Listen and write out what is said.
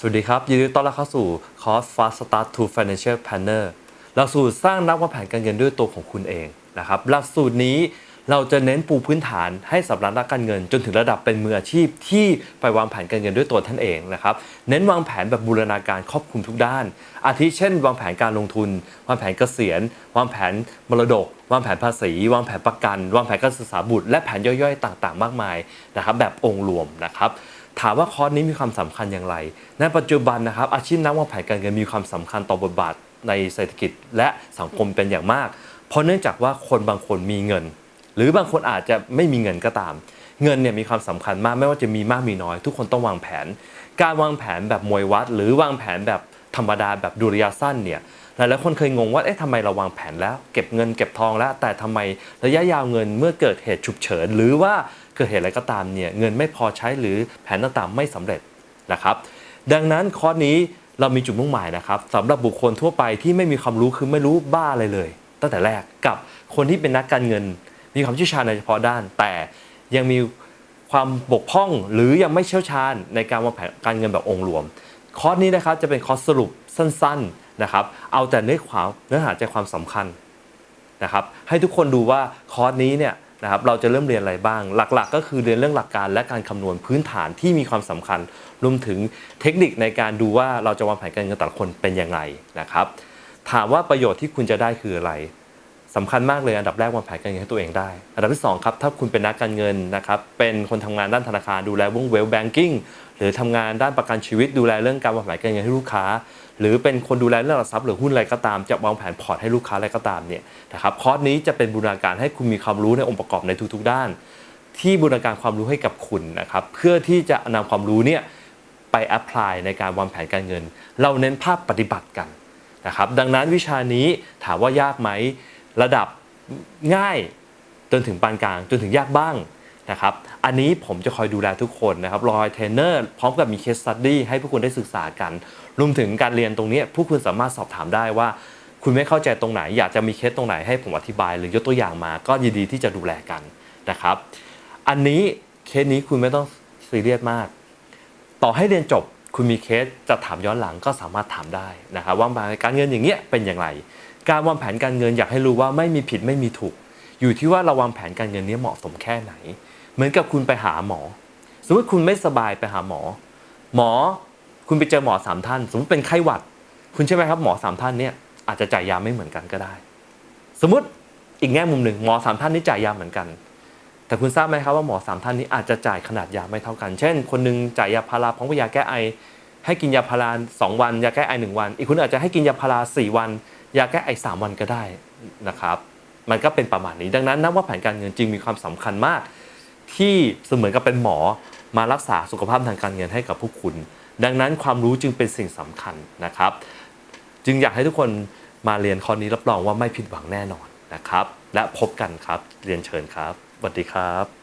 สวัสดีครับ ยินดีต้อนรับเข้าสู่คอร์ส Fast Start to Financial Planner หลักสูตรสร้างนักวางแผนการเงินด้วยตัวของคุณเองนะครับหลักสูตรนี้เราจะเน้นปูพื้นฐานให้สำหรับนักการเงิน จนถึงระดับเป็นมืออาชีพที่ไปวางแผนการเงินด้วยตัวท่านเองนะครับเน้นวางแผนแบบบูรณาการครอบคลุมทุกด้าน อาทิเช่น วางแผนการลงทุน วางแผนเกษียณ วางแผนมรดก วางแผนภาษี วางแผนประกัน วางแผนการศึกษาบุตร และแผนย่อยๆ ต่างๆ มากมายนะครับแบบองค์รวมนะครับ ถามว่าคอร์สนี้มีความสำคัญอย่างไร ในปัจจุบันนะครับอาชีพนักวางแผนการเงินมีความสำคัญต่อบทบาทในเศรษฐกิจและสังคมเป็นอย่างมาก เพราะเนื่องจากว่าคนบางคนมีเงิน หรือบางคนอาจจะไม่มีเงินก็ตาม เงินเนี่ยมีความสำคัญมากไม่ว่าจะมีมากมีน้อย ทุกคนต้องวางแผน การวางแผนแบบมวยวัด หรือวางแผนแบบธรรมดาแบบดุริยางสั้นเนี่ยหลายๆคนเคยงงว่า เอ๊ะทำไมเราวางแผนแล้ว เก็บเงินเก็บทองแล้ว แต่ทำไมระยะยาวเงินเมื่อเกิดเหตุฉุกเฉิน หรือว่า เกิดเหตุอะไรก็ตามเนี่ยเงินไม่พอใช้หรือแผนต่างๆไม่สำเร็จนะครับ ดังนั้นคอร์สนี้เรามีจุดมุ่งหมายนะครับสำหรับบุคคลทั่วไปที่ไม่มีความรู้คือไม่รู้บ้าอะไรเลย ตั้งแต่แรกกับคนที่เป็นนักการเงิน มีความเชี่ยวชาญในเฉพาะด้าน แต่ยังมีความบกพร่องหรือยังไม่เชี่ยวชาญในการวางแผนการเงินแบบองค์รวม คอร์สนี้นะครับจะเป็นคอร์สสรุปสั้นๆนะครับ เอาแต่เนื้อความเนื้อหาใจความสำคัญนะครับ ให้ทุกคนดูว่าคอร์สนี้เนี่ย นะครับเราจะเริ่มเรียนอะไรบ้าง หลักๆ ก็คือเรียนเรื่องหลักการและการคำนวณพื้นฐานที่มีความสำคัญ รวมถึงเทคนิคในการดูว่าเราจะวางแผนการเงินแต่ละคนเป็นยังไงนะครับ ถามว่าประโยชน์ที่คุณจะได้คืออะไรสำคัญมากเลยอันดับแรกวางแผนการเงินให้ตัวเองได้ อันดับที่2ครับถ้าคุณเป็นนักการเงินนะครับเป็นคนทำงานด้านธนาคารดูแลวงเวลแบงกิ้งหรือทำงานด้านประกันชีวิตดูแลเรื่องการวางแผนการเงินให้ลูกค้า หรือเป็นคนดูแลเรื่องหลักทรัพย์หรือหุ้นอะไรก็ตาม จะวางแผนพอร์ตให้ลูกค้าอะไรก็ตามเนี่ยนะครับคอร์สนี้จะเป็นบูรณาการให้คุณมีความรู้ในองค์ประกอบในทุกๆด้าน ที่บูรณาการความรู้ให้กับคุณนะครับเพื่อที่จะนำความรู้เนี่ยไปแอพพลายในการวางแผนการเงิน เราเน้นภาพปฏิบัติกันนะครับดังนั้นวิชานี้ถามว่ายากไหมระดับง่ายจนถึงปานกลางจนถึงยากบ้าง นะครับ อันนี้ผมจะคอยดูแลทุกคนนะครับรอยเทรนเนอร์พร้อมกับมีเคสสต u d ีให้พวกคุณได้ศึกษากัน รวมถึงการเรียนตรงนี้พวกคุณสามารถสอบถามได้ว่า คุณไม่เข้าใจตรงไหน อยากจะมีเคสตรงไหนให้ผมอธิบาย หรือยกตัวอย่างมา ก็ยินดีที่จะดูแลกันนะครับ อันนี้เคสนี้คุณไม่ต้องซีเรียสมาก ต่อให้เรียนจบคุณมีเคสจะถามย้อนหลังก็สามารถถามได้นะครับว่าการเงินอย่างเงี้ยเป็นอย่างไร การวางแผนการเงินอยากให้รู้ว่าไม่มีผิดไม่มีถูก อยู่ที่ว่าเราวางแผนการเงินนี้เหมาะสมแค่ไหน เหมือนกับคุณไปหาหมอ สมมติคุณไม่สบายไปหาหมอ หมอคุณไปเจอหมอสามท่าน สมมติเป็นไข้หวัด คุณใช่ไหมครับหมอสามท่านเนี่ยอาจจะจ่ายยาไม่เหมือนกันก็ได้ สมมติอีกแง่มุมหนึ่งหมอสามท่านนี้จ่ายยาเหมือนกัน แต่คุณทราบไหมครับว่าหมอสามท่านนี้อาจจะจ่ายขนาดยาไม่เท่ากัน เช่น คนหนึงจ่ายยาพาราพร้อมกับยาแก้ไอ ให้กินยาพาราสองวัน ยาแก้ไอหนึ่งวัน อีกคนอาจจะให้กินยาพาราสี่วัน ยาแก้ไอสามวันก็ได้นะครับ มันก็เป็นประมาณนี้ ดังนั้นนับว่าแผนการเงินจึงมีความสำคัญมาก ที่เสมือนกับเป็นหมอมารักษาสุขภาพทางการเงินให้กับผู้คุณ ดังนั้นความรู้จึงเป็นสิ่งสำคัญนะครับ จึงอยากให้ทุกคนมาเรียนคอร์สนี้รับรองว่าไม่ผิดหวังแน่นอนนะครับ และพบกันครับ เรียนเชิญครับสวัสดีครับ